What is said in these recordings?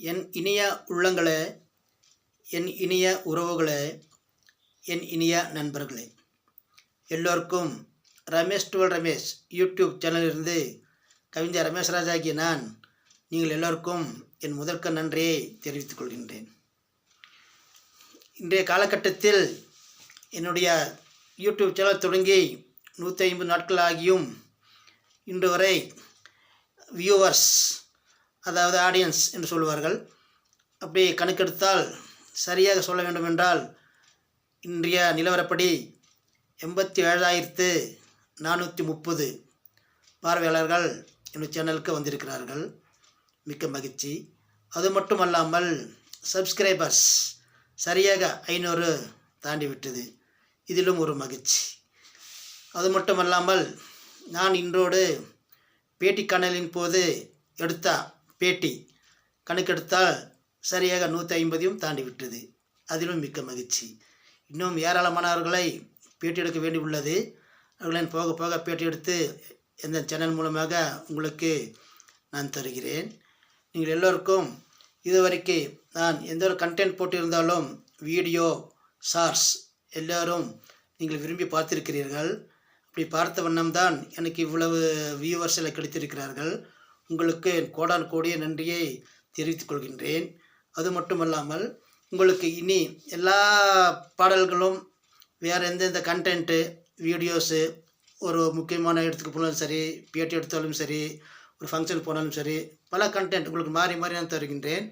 என் இனிய உள்ளங்களே என் இனிய உறவுகளே என் இனிய நண்பர்களே. எல்லோருக்கும் ரமேஷ் டுவல் ரமேஷ் யூடியூப் சேனலிலிருந்து கவிஞர் ரமேஷ் ராஜாகிய நான் நீங்கள் எல்லோருக்கும் என் முதற்க நன்றியை தெரிவித்துக் கொள்கின்றேன். இன்றைய காலகட்டத்தில் என்னுடைய யூடியூப் சேனல் தொடங்கி நூற்றி ஐம்பது நாட்கள் ஆகியும் இன்று வரை வியூவர்ஸ் அதாவது ஆடியன்ஸ் என்று சொல்வார்கள். அப்படி கணக்கெடுத்தால் சரியாக சொல்ல வேண்டுமென்றால் இன்றைய நிலவரப்படி எண்பத்தி ஏழாயிரத்து நானூற்றி முப்பது பார்வையாளர்கள் என்னுடைய சேனலுக்கு வந்திருக்கிறார்கள். மிக்க மகிழ்ச்சி. அது மட்டும் அல்லாமல் சப்ஸ்கிரைபர்ஸ் சரியாக ஐநூறு தாண்டி விட்டது இதிலும் ஒரு மகிழ்ச்சி. அது மட்டும் அல்லாமல் நான் இன்றோடு பேட்டி கணலின் போது எடுத்த பேட்டி. கணக்கெடுத்தால் சரியாக நூற்றி ஐம்பதையும் தாண்டி விட்டது அதிலும் மிக்க மகிழ்ச்சி. இன்னும் ஏராளமானவர்களை பேட்டி எடுக்க வேண்டி உள்ளது. அவர்களின் போக போக பேட்டி எடுத்து எந்த சேனல் மூலமாக உங்களுக்கு நான் தருகிறேன். நீங்கள் எல்லோருக்கும் இதுவரைக்கு நான் எந்த ஒரு கண்டென்ட் போட்டிருந்தாலும் வீடியோ ஷார்ட்ஸ் எல்லோரும் நீங்கள் விரும்பி பார்த்திருக்கிறீர்கள். அப்படி பார்த்த வண்ணம்தான் எனக்கு இவ்வளவு வியூவர்ஸ் எல்லாம் கிடைத்திருக்கிறார்கள். உங்களுக்கு என் கோடான் கோடிய நன்றியை தெரிவித்துக் கொள்கின்றேன். அது மட்டுமல்லாமல் உங்களுக்கு இனி எல்லா பாடல்களும் வேறு எந்தெந்த கண்டென்ட்டு வீடியோஸு ஒரு முக்கியமான இடத்துக்கு போனாலும் சரி பேட்டி எடுத்தாலும் சரி ஒரு ஃபங்க்ஷன் போனாலும் சரி பல கண்டென்ட் உங்களுக்கு மாறி மாறி நான் தருகின்றேன்.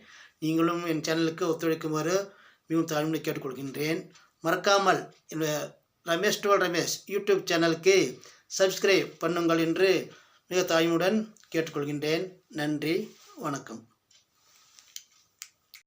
நீங்களும் என் சேனலுக்கு ஒத்துழைக்குமாறு மிகவும் தாழ்மையை கேட்டுக்கொள்கின்றேன். மறக்காமல் என்னுடைய ரமேஷ் டுவல் ரமேஷ் யூடியூப் சேனலுக்கு சப்ஸ்கிரைப் பண்ணுங்கள் என்று மிக தாய்முடன் கேட்டுக்கொள்கின்றேன். நன்றி. வணக்கம்.